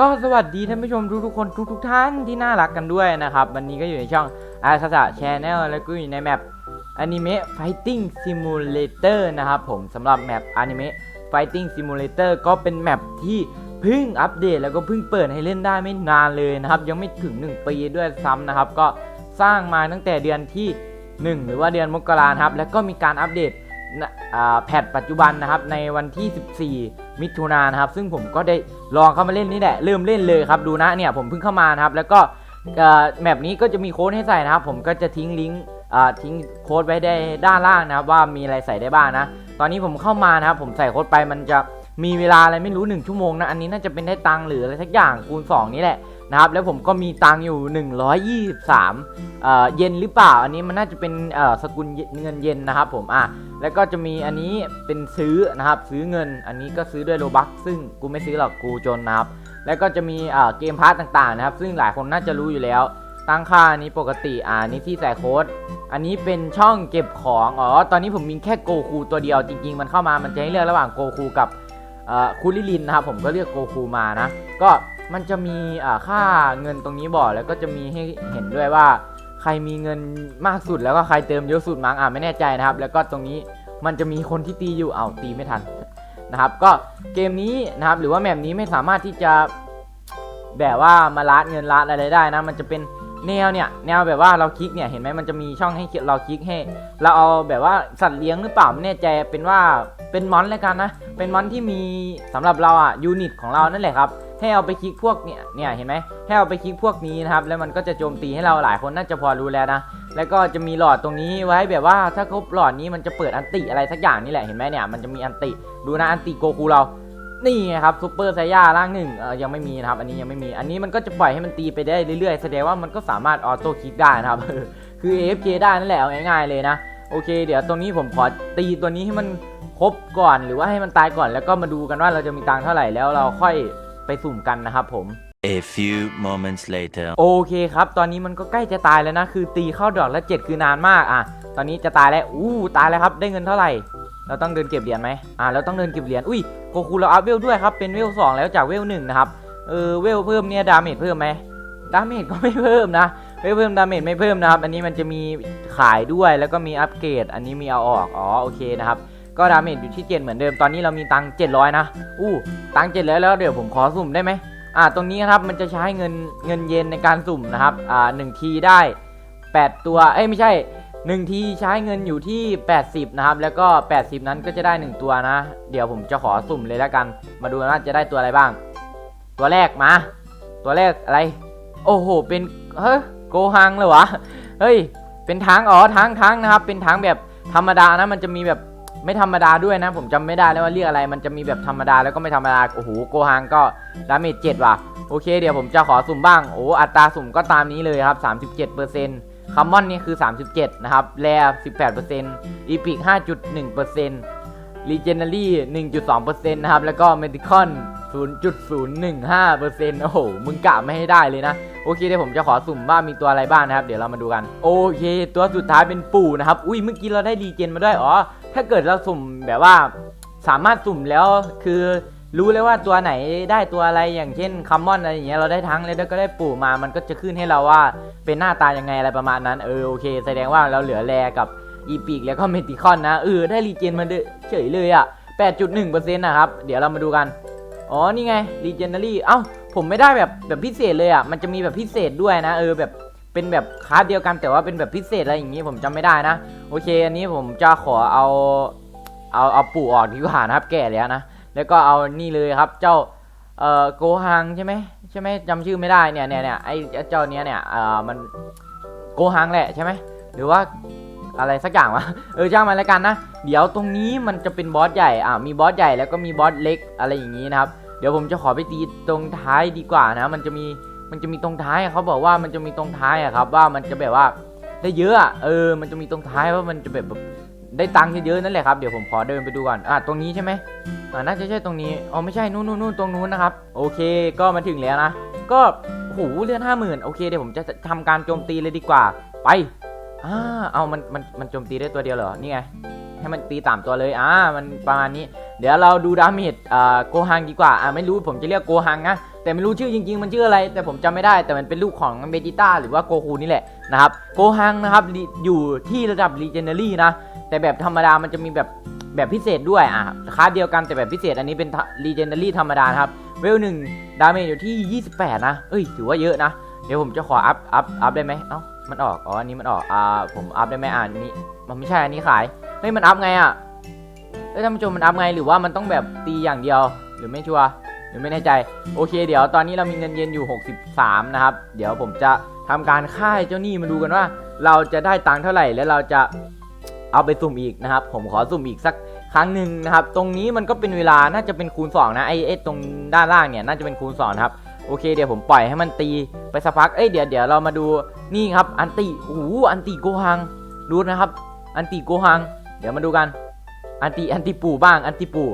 ก็สวัสดีท่านผู้ชมทุกๆคนทุกๆท่านที่น่ารักกันด้วยนะครับ วันนี้ก็อยู่ในช่องอาคาสะแชนแนลแล้วก็อยู่ในแมปอนิเมะ Fighting Simulator นะครับผมสำหรับแมปอนิเมะ Fighting Simulator ก็เป็นแมปที่เพิ่งอัปเดตแล้วก็เพิ่งเปิดให้เล่นได้ไม่นานเลยนะครับ ยังไม่ถึง 1 ปีด้วยซ้ำนะครับ ก็สร้างมาตั้งแต่เดือนที่ 1 หรือว่าเดือนมกราครับแล้วก็มีการอัปเดต แพทปัจจุบันนะครับในวันที่ 14 มิถุนายนนะครับ ซึ่งผมก็ได้ลองเข้ามาเล่นนี่แหละเริ่มเล่นเลยครับดูนะเนี่ยผมเพิ่งเข้ามานะครับ แล้วก็แมปนี้ก็จะมีโค้ดให้ใส่นะครับ ผมก็จะทิ้งลิงก์ทิ้งโค้ดไว้ได้ด้านล่างนะครับ ว่ามีอะไรใส่ได้บ้างนะ ตอนนี้ผมเข้ามานะครับ ผมใส่โค้ดไปมันจะมีเวลาอะไรไม่รู้ 1 ชั่วโมงนะ อันนี้น่าจะเป็นได้ตังหรืออะไรสักอย่างคูณ 2 นี่แหละ นะครับแล้วผมก็มีตังอยู่ 123เอ่อเยนหรือเปล่า อันนี้มันน่าจะเป็นเอ่อสกุลเงินเยนนะครับผมอะแล้วก็จะมีอันนี้เป็นซื้อนะครับซื้อเงิน อันนี้ก็ซื้อด้วยโลบักซึ่งกูไม่ซื้อหรอกกูจนนะครับแล้วก็จะมีเอ่อเกมพาร์ตต่างๆนะครับ ซึ่งหลายคนน่าจะรู้อยู่แล้ว ตั้งค่าอันนี้ปกติอ่านี้ที่ใส่โค้ดอันนี้เป็นช่องเก็บของอ๋อตอนนี้ผมมีแค่โกคูตัวเดียวจริง ๆ มันเข้ามามันจะให้เลือกระหว่างโกคูกับคูริลินนะครับผมก็เลือกโกคูมานะก็ มันจะมีค่าเงินตรงนี้บอกแล้วก็จะมีให้เห็นด้วยว่าใครมีเงินมากสุดแล้วก็ใครเติมเยอะสุดมั้งอะไม่แน่ใจนะครับ แล้วก็ตรงนี้มันจะมีคนที่ตีอยู่เอาตีไม่ทันนะครับ ก็เกมนี้นะครับหรือว่าแมปนี้ไม่สามารถที่จะแบบว่ามาลัดเงินลัดอะไรได้นะ มันจะเป็นแนวเนี่ยแนวแบบว่าเราคลิกเนี่ยเห็นไหมมันจะมีช่องให้เราคลิกให้ เราเอาแบบว่าสัตว์เลี้ยงหรือเปล่าไม่แน่ใจเป็นว่า เป็นมอนแล้วกันนะ เป็นมอนที่มีสำหรับเราอะยูนิตของเรานั่นแหละครับให้เอาไปคลิกพวกเนี่ยเนี่ยเห็นไหมให้เอาไปคลิกพวกนี้นะครับแล้วมันก็จะโจมตีให้เราหลายคนน่าจะพอรู้แล้วนะแล้วก็จะมีหลอดตรงนี้ไว้แบบว่าถ้าครบหลอดนี้มันจะเปิดอันติอะไรสักอย่างนี่แหละเห็นไหมเนี่ยมันจะมีอันติดูนะอันติโกคูเรานี่ไงครับซูเปอร์ไซย่าร่างหนึ่งเออยังไม่มีนะครับอันนี้ยังไม่มีอันนี้มันก็จะปล่อยให้มันตีไปได้เรื่อยๆแสดงว่ามันก็สามารถออโต้คลิกได้นะครับคือ AFK ได้นั่นแหละเอาง่ายๆเลยนะโอเค เดี๋ยวตรงนี้ผมขอตีตัวนี้ให้มัน ครบก่อนหรือว่าให้มันตายก่อนแล้วก็มาดูกันว่าเราจะมีตังค์เท่าไหร่แล้วเราค่อยไปสุ่มกันนะครับผม A few moments later. โอเคครับ ตอนนี้มันก็ใกล้จะตายแล้วนะ คือตีเข้าดอกละเจ็ดคือนานมากอะ ตอนนี้จะตายแล้ว อู้ตายแล้วครับ ได้เงินเท่าไหร่ เราต้องเดินเก็บเหรียญไหมอ่าเราต้องเดินเก็บเหรียญ อุ้ยโกคูเราอัพเวลด้วยครับ เป็นเวลสองแล้วจากเวลหนึ่งนะครับ เออ เวลเพิ่มเนี่ยดาเมจเพิ่มไหมดาเมจก็ไม่เพิ่มนะไม่เพิ่มดาเมจไม่เพิ่มนะครับ อันนี้มันจะมีขายด้วย แล้วก็มีอัปเกรด อันนี้มีเอาออก อ๋อ โอเคนะครับ ก็ดาเมจอยู่ที่เจ็ดเหมือนเดิมตอนนี้เรามีตังค์เจ็ดร้อยนะ อู้ ตังค์เจ็ดแล้วแล้วเดี๋ยวผมขอสุ่มได้ไหมอ่า ตรงนี้ครับมันจะใช้เงินเงินเย็นในการสุ่มนะครับ อ่าหนึ่งทีได้ 8 ตัว เอ้ยไม่ใช่1ทีใช้เงินอยู่ที่ 80 นะครับ แล้วก็ 80 นั้นก็จะได้ 1 ตัวนะ เดี๋ยวผมจะขอสุ่มเลยแล้วกัน มาดูนะจะได้ตัวอะไรบ้าง ตัวแรกมา ตัวแรกอะไร โอ้โห เป็น เฮ้ยโกฮังเลยวะ เฮ้ย เป็นทางอ๋อทางทางนะครับ เป็นทางแบบธรรมดานะ มันจะมีแบบ ไม่ธรรมดาด้วยนะ ผมจำไม่ได้แล้วว่าเรียกอะไร มันจะมีแบบธรรมดาแล้วก็ไม่ธรรมดา โอ้โห โกฮังก็ดาเมจ7ว่ะ โอเค เดี๋ยวผมจะขอสุ่มบ้าง โอ้ อัตราสุ่มก็ตามนี้เลยครับ 37%คัมมอนนี่คือ 37 นะครับ แร่18%อีพิก5.1%รีเจนเนอรี่1.2%นะครับ แล้วก็เมดิคอน0.015%โอ้โห มึงกะไม่ให้ได้เลยนะ โอเคเดี๋ยวผมจะขอสุ่มว่ามีตัวอะไรบ้างนะครับ เดี๋ยวเรามาดูกัน โอเค ตัวสุดท้ายเป็นปู่นะครับ อุ้ยเมื่อกี้เราได้รีเจนมาด้วย อ๋อ ถ้าเกิดเราสุ่มแบบว่าสามารถสุ่มแล้วคือรู้เลยว่าตัวไหนได้ตัวอะไรอย่างเช่นคัมมอนอะไรอย่างเงี้ยเราได้ทั้งเลยแล้วก็ได้ปู่มามันก็จะขึ้นให้เราว่าเป็นหน้าตายังไงอะไรประมาณนั้นเออโอเค แสดงว่าเราเหลือแรกับอีพิกแล้วก็เมติคอนนะเออได้รีเจนมาเดเฉยเลยอะ่ะ8.1%นะครับ เดี๋ยวเรามาดูกัน อ๋อ นี่ไงรีเจนนารีเอ้า ผมไม่ได้แบบแบบพิเศษเลยอะ มันจะมีแบบพิเศษด้วยนะ เออแบบ เป็นแบบคลาสเดียวกันแต่ว่าเป็นแบบพิเศษอะไรอย่างงี้ผมจำไม่ได้นะ โอเค อันนี้ผมจะขอเอาเอาเอาปู่ออกดีกว่านะครับ แก่แล้วนะแล้วก็เอานี่เลยครับ เจ้าเอ่อโกฮังใช่ไหมใช่ไหมจำชื่อไม่ได้เนี่ยเนี่ยเนี่ยไอ้เจ้าเนี้ยเนี่ยเอ่อมันโกฮังแหละใช่ไหมหรือว่าอะไรสักอย่างวะเออจ้างมันแล้วกันนะ เดี๋ยวตรงนี้มันจะเป็นบอสใหญ่อ่ามีบอสใหญ่แล้วก็มีบอสเล็กอะไรอย่างนี้นะครับ เดี๋ยวผมจะขอไปตีตรงท้ายดีกว่านะ มันจะมี มันจะมีตรงท้ายอะเขาบอกว่ามันจะมีตรงท้ายอะครับ ว่ามันจะแบบว่า ได้เยอะอะเออ มันจะมีตรงท้ายว่ามันจะแบบได้ตังค์เยอะๆนั่นแหละครับเดี๋ยวผมขอเดินไปดูก่อนอะตรงนี้ใช่ไหมอ่าน่าจะใช่ตรงนี้อ๋อไม่ใช่นู่นนู่นตรงนู้นนะครับ โอเค ก็มาถึงแล้วนะก็โหเลือดห้าหมื่นโอเคเดี๋ยวผมจะทำการโจมตีเลยดีกว่า ไปอ่าเอามันมันมันโจมตีได้ตัวเดียวเหรอนี่ไงให้มันตีตามตัวเลยอ่ามันประมาณนี้ เดี๋ยวเราดูดาเมจอ่าโกฮังดีกว่าอ่าไม่รู้ผมจะเรียกโกฮังนะ แต่ไม่รู้ชื่อจริง ๆ มันชื่ออะไร แต่ผมจำไม่ได้แต่มันเป็นลูกของเบจิต้าหรือว่าโกคูนี่แหละนะครับโกฮังนะครับอยู่ที่ระดับ Legendary นะแต่แบบธรรมดามันจะมีแบบแบบพิเศษด้วยอะคาเดียวกันแต่แบบพิเศษอันนี้เป็น Legendary ธรรมดานะครับ เวลหนึ่งดาเมจอยู่ที่ 28 นะ เอ้ย ถือว่าเยอะนะ เดี๋ยวผมจะขออัพ อัพ อัพได้ไหมเอ้า มันออก อ๋อ อันนี้มันออก อ่า ผมอัพได้ไหมอ่านนี้ มันไม่ใช่ อันนี้ขาย เฮ้ย มันอัพไงอะ เอ้ยท่านผู้ชมมันอัพไง หรือว่ามันต้องแบบตีอย่างเดียว หรือไม่ชัวร์ ไม่แน่ใจ โอเค เดี๋ยวตอนนี้เรามีเงินเย็นอยู่ 63 นะครับ เดี๋ยวผมจะทำการค่ายเจ้าหนี้มาดูกันว่า เราจะได้ตังค์เท่าไหร่แล้วเราจะเอาไปสุ่มอีกนะครับ ผมขอสุ่มอีกสักครั้งหนึ่งนะครับ ตรงนี้มันก็เป็นเวลาน่าจะเป็นคูณ 2 นะไอ้ไอ้ตรงด้านล่างเนี่ยน่าจะเป็นคูณ2นะครับโอเคเดี๋ยวผมปล่อยให้มันตีไปสักพักเอ้ยเดี๋ยวเดี๋ยวเรามาดูนี่ครับอันติโอ้โหอันติโกฮังดูนะครับ อันติโกฮัง เดี๋ยวมาดูกัน อันติอันติปู่บ้างอันติปู่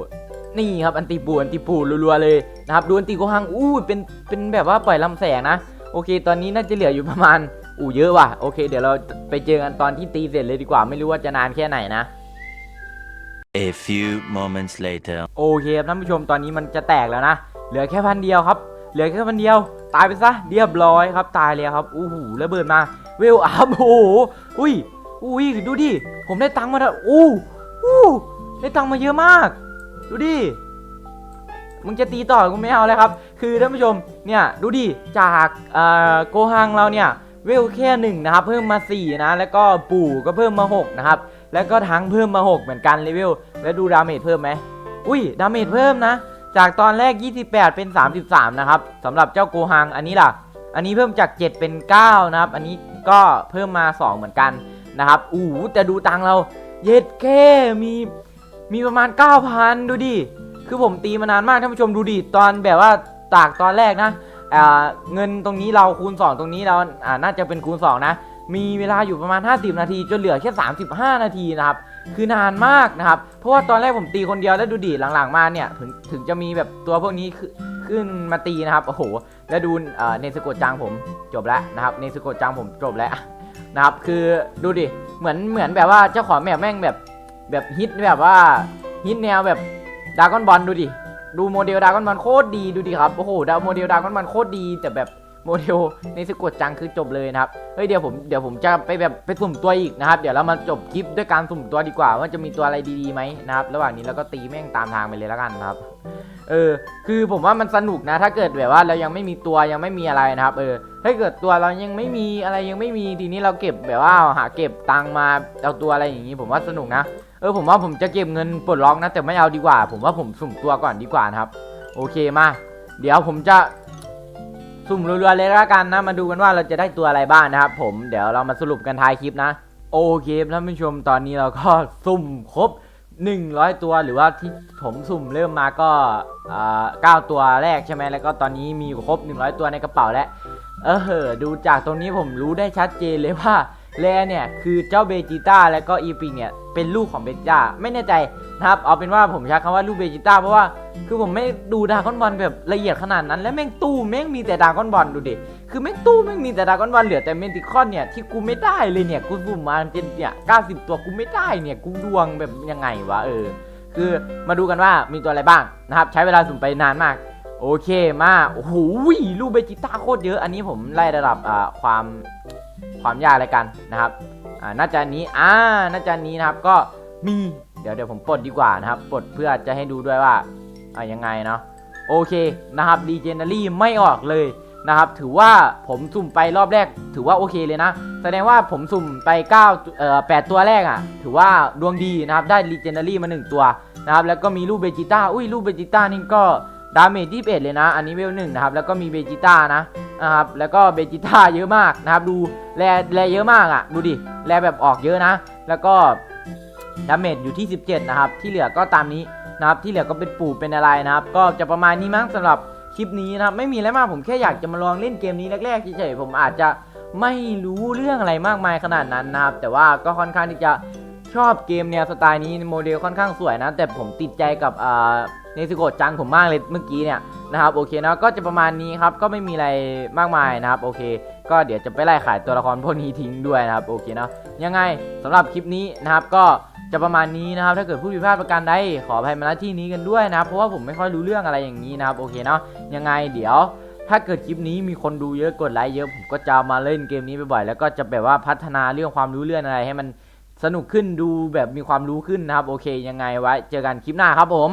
นี่ครับอันติปู่อันติปู่รัวๆเลยนะครับดูอันติโกฮังอู้เป็นเป็นแบบว่าปล่อยลำแสงนะ โอเค ตอนนี้น่าจะเหลืออยู่ประมาณอู้เยอะว่ะโอเค เดี๋ยวเราไปเจอกันตอนที่ตีเสร็จเลยดีกว่าไม่รู้ว่าจะนานแค่ไหนนะ A few moments later. โอเคครับท่านผู้ชมตอนนี้มันจะแตกแล้วนะ เหลือแค่พันเดียวครับ เหลือแค่พันเดียว ตายไปซะเรียบร้อยครับตายเลยครับอู้หูระเบิดมาเวลอัพโอ้โหอุ้ยอุ้ยดูดิผมได้ตังค์มาแล้วอู้อู้ได้ตังค์มาเยอะมาก ดูดิมึงจะตีต่อกูไม่เอาเลยครับ คือท่านผู้ชมเนี่ยดูดิจากโกฮังเราเนี่ยเวลแค่หนึ่งนะครับ เพิ่มมา 4 นะ แล้วก็ปู่ก็เพิ่มมา 6 นะครับ แล้วก็ทั้งเพิ่มมา 6 เหมือนกันเลเวลแล้วดูดาเมจเพิ่มไหมอุ้ยดาเมจเพิ่มนะ จากตอนแรก 28 เป็น 33 นะครับสำหรับเจ้าโกฮังอันนี้ล่ะ อันนี้เพิ่มจาก 7 เป็น 9 นะครับ อันนี้ก็เพิ่มมา 2 เหมือนกันนะครับอู้แต่ดูตังเราเย็ดแค่มี มีประมาณ 9,000 ดูดิ คือผมตีมานานมากท่านผู้ชมดูดิ ตอนแบบว่าตากตอนแรกนะเงินตรงนี้เราคูณ 2 ตรงนี้เราาน่าจะเป็นคูณ 2 นะ มีเวลาอยู่ประมาณ 50 นาที จนเหลือแค่ 35 นาทีนะครับ คือนานมากนะครับ เพราะว่าตอนแรกผมตีคนเดียวแล้วดูดิหลังๆมาเนี่ยถึงถึงจะมีแบบตัวพวกนี้ขึ้นมาตีนะครับ โอ้โห แล้วดูเนสโกจังผมจบแล้วนะครับเนสโกจังผมจบแล้วนะครับ คือดูดิ เหมือนเหมือนแบบว่าเจ้าของแมปแม่งแบบ แบบฮิตแบบว่าฮิตแนวแบบดากอนบอลดูดิ ดูโมเดลดากอนบอลโคตรดีดูดิครับ โอ้โหดาวโมเดลดากอนบอลโคตรดี แต่แบบโมเดลในสกดจังคือจบเลยนะครับ เฮ้ยเดี๋ยวผมเดี๋ยวผมจะไปแบบไปสุ่มตัวอีกนะครับ เดี๋ยวเรามาจบคลิปด้วยการสุ่มตัวดีกว่า ว่าจะมีตัวอะไรดีๆไหมนะครับ ระหว่างนี้เราก็ตีแม่งตามทางไปเลยแล้วกันนะครับ เออ คือผมว่ามันสนุกนะ ถ้าเกิดแบบว่าเรายังไม่มีตัวยังไม่มีอะไรนะครับ เออ ถ้าเกิดตัวเรายังไม่มีอะไรยังไม่มีทีนี้เราเก็บแบบว่าหาเก็บตังมาเอาตัวอะไรอย่างนี้ผมว่าสนุกนะ เออผมว่าผมจะเก็บเงินปลดล็อกนะแต่ไม่เอาดีกว่า ผมว่าผมสุ่มตัวก่อนดีกว่านะครับ โอเคมา เดี๋ยวผมจะสุ่มรัวๆเลยละกันนะ มาดูกันว่าเราจะได้ตัวอะไรบ้างนะครับ ผมเดี๋ยวเรามาสรุปกันท้ายคลิปนะ โอเคท่านผู้ชมตอนนี้เราก็สุ่มครบ 100 ตัวหรือว่าที่ผมสุ่มเริ่มมาก็เก้าตัวแรกใช่ไหมแล้วก็ตอนนี้มีครบ 100 ตัวในกระเป๋าแล้วเออเหอดูจากตรงนี้ผมรู้ได้ชัดเจนเลยว่า แรเนี่ยคือเจ้าเบจิต้าและก็อีปิงเนี่ยเป็นลูกของเบจิต้าไม่แน่ใจนะครับเอาเป็นว่าผมใช้คำว่าลูกเบจิต้าเพราะว่าคือผมไม่ดูดากอนบอลแบบละเอียดขนาดนั้น และแม่งตู้แม่งมีแต่ดากอนบอลดูดิคือแม่งตู้แม่งมีแต่ดากอนบอลเหลือแต่เมนติคอนเนี่ยที่กูไม่ได้เลยเนี่ยกูสุ่มมาเป็นเนี่ย90ตัวกูไม่ได้เนี่ยกูดวงแบบยังไงวะเออ คือมาดูกันว่ามีตัวอะไรบ้างนะครับใช้เวลาสุ่มไปนานมากโอเคมาโอ้โหลูกเบจิต้าโคตรเยอะ อันนี้ผมไล่ระดับอ่าความ ความยากอะไรกันนะครับน่าจะนี้อ่าน่าจะนี้นะครับก็มีเดี๋ยวเดี๋ยวผมปลดดีกว่านะครับปลดเพื่อจะให้ดูด้วยว่าอ่ายังไงเนาะโอเคนะครับดีเจน a รี่ไม่ออกเลยนะครับ ถือว่าผมสุ่มไปรอบแรก ถือว่าโอเคเลยนะ แสดงว่าผมสุ่มไป9เอ่อ8ตัวแรกอะ ถือว่าดวงดีนะครับ ได้ลีเจน d ารี่มา 1 ตัวนะครับ แล้วก็มีรูปเบจิต้า อุ้ยรูปเบจิต้านี่ก็ดาเมจที่11เลยนะ อันนี้เวลหนึ่งนะครับ แล้วก็มีเบจิต้านะ นะครับ แล้วก็เบจิต้าเยอะมากนะครับ ดูแลแลเยอะมากอะ ดูดิ แลแบบออกเยอะนะ แล้วก็ดาเมจอยู่ที่ 17 นะครับ ที่เหลือก็ตามนี้นะครับ ที่เหลือก็เป็นปู่เป็นอะไรนะครับ ก็จะประมาณนี้มั้งสำหรับคลิปนี้นะครับ ไม่มีอะไรมาก ผมแค่อยากจะมาลองเล่นเกมนี้แรกๆเฉยๆ ผมอาจจะไม่รู้เรื่องอะไรมากมายขนาดนั้นนะครับ แต่ว่าก็ค่อนข้างที่จะชอบเกมแนวสไตล์นี้โมเดลค่อนข้างสวยนะ แต่ผมติดใจกับอ่า เนซิโกะจังผมมากเลยเมื่อกี้เนี่ยนะครับโอเคนะก็จะประมาณนี้ครับก็ไม่มีอะไรมากมายนะครับโอเค ก็เดี๋ยวจะไปไล่ขายตัวละครพวกนี้ทิ้งด้วยนะครับโอเคเนาะยังไงสำหรับคลิปนี้นะครับก็จะประมาณนี้นะครับ ถ้าเกิดผู้ผิดพลาดประการใดขออภัยมาณที่นี้กันด้วยนะครับเพราะว่าผมไม่ค่อยรู้เรื่องอะไรอย่างนี้นะครับโอเคเนาะยังไงเดี๋ยวถ้าเกิดคลิปนี้มีคนดูเยอะกดไลค์เยอะผมก็จะมาเล่นเกมนี้บ่อยๆแล้วก็จะแบบว่าพัฒนาเรื่องความรู้เรื่องอะไรให้มันสนุกขึ้นดูแบบมีความรู้ขึ้นนะครับ โอเคยังไงไว้เจอกันคลิปหน้าครับผม